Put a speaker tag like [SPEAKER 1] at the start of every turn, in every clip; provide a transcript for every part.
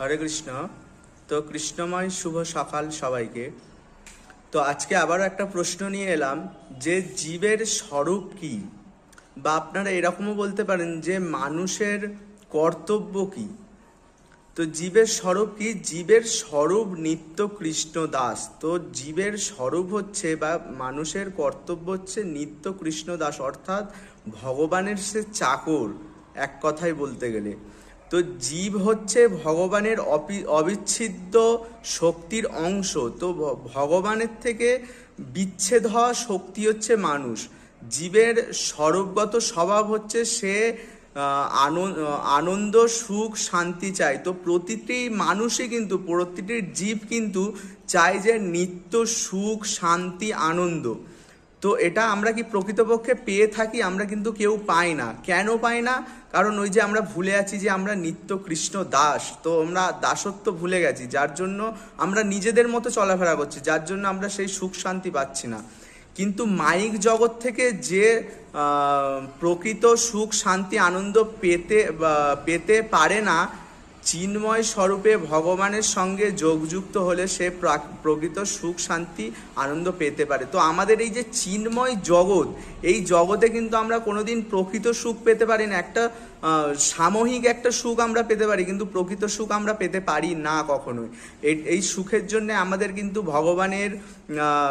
[SPEAKER 1] হরে কৃষ্ণ। তো কৃষ্ণময় শুভ সকাল সবাইকে। তো আজকে আবারও একটা প্রশ্ন নিয়ে এলাম যে জীবের স্বরূপ কি? বা আপনারা এরকমও বলতে পারেন যে মানুষের কর্তব্য কি? তো জীবের স্বরূপ কি? জীবের স্বরূপ নিত্য কৃষ্ণ দাস। তো জীবের স্বরূপ হচ্ছে বা মানুষের কর্তব্য হচ্ছে নিত্য কৃষ্ণ দাস, অর্থাৎ ভগবানের সে চাকর, এক কথায় বলতে গেলে। তো জীব হচ্ছে ভগবানের অবিচ্ছেদ্য শক্তির অংশ। তো ভগবানের থেকে বিচ্ছেদ হওয়া শক্তি হচ্ছে মানুষ। জীবের স্বরূপগত স্বভাব হচ্ছে সে আনন্দ, সুখ, শান্তি চায়। তো প্রতিটি মানুষই কিন্তু, প্রতিটি জীব কিন্তু চায় যে নিত্য সুখ, শান্তি, আনন্দ। তো এটা আমরা কি প্রকৃতপক্ষে পেয়ে থাকি? আমরা কিন্তু কেউ পাই না। কেন পাই না? কারণ ওই যে আমরা ভুলে আছি যে আমরা নিত্য কৃষ্ণ দাস। তো আমরা দাসত্ব ভুলে গেছি, যার জন্য আমরা নিজেদের মতো চলাফেরা করছি, যার জন্য আমরা সেই সুখ শান্তি পাচ্ছি না। কিন্তু মাইক জগৎ থেকে যে প্রকৃত সুখ, শান্তি, আনন্দ পেতে পেতে পারে না চিন্ময় স্বরূপে ভগবানের সঙ্গে যোগযুক্ত হলে সে প্রা- প্রকৃত সুখ শান্তি আনন্দ পেতে পারে। তো আমাদের এই যে চিন্ময় জগৎ এই জগতে কিন্তু আমরা কোনোদিন প্রকৃত সুখ পেতে পারি না। একটা সাময়িক একটা সুখ আমরা পেতে পারি কিন্তু প্রকৃত সুখ আমরা পেতে পারি না কখনোই। এই সুখের জন্য আমাদের কিন্তু ভগবানের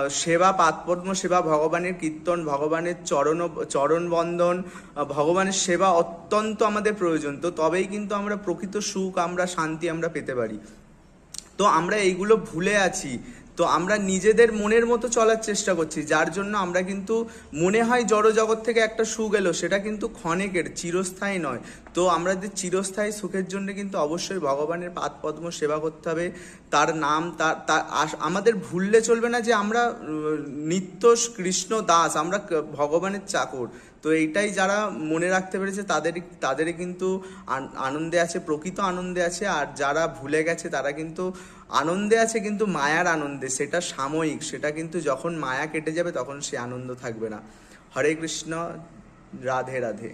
[SPEAKER 1] সেবা পাতপদ্ম সেবা ভগবানের কীর্তন ভগবানের চরণ চরণ বন্দন আহ, ভগবানের সেবা অত্যন্ত আমাদের প্রয়োজন। তো তবেই কিন্তু আমরা প্রকৃত সুখ আমরা শান্তি আমরা পেতে পারি। তো আমরা এইগুলো ভুলে আছি। তো আমরা নিজেদের মনের মতো চলার চেষ্টা করছি, যার জন্য আমরা কিন্তু মনে হয় জড় জগৎ থেকে একটা সুখ এলো, সেটা কিন্তু ক্ষণেকের, চিরস্থায়ী নয়। তো আমরা যে চিরস্থায়ী সুখের জন্য কিন্তু অবশ্যই ভগবানের পাদ পদ্ম সেবা করতে হবে। তার নাম, তার তার আমাদের ভুললে চলবে না যে আমরা নিত্য কৃষ্ণ দাস, আমরা ভগবানের চাকর। তো এইটাই যারা মনে রাখতে পেরেছে তাদের তাদের কিন্তু আনন্দে আছে, প্রকৃত আনন্দে আছে, আর যারা ভুলে গেছে তারা কিন্তু আনন্দে আছে, কিন্তু মায়ার আনন্দে। সেটা সাময়িক, সেটা কিন্তু যখন মায়া কেটে যাবে তখন সে আনন্দ থাকবে না। হরে কৃষ্ণ, রাধে রাধে।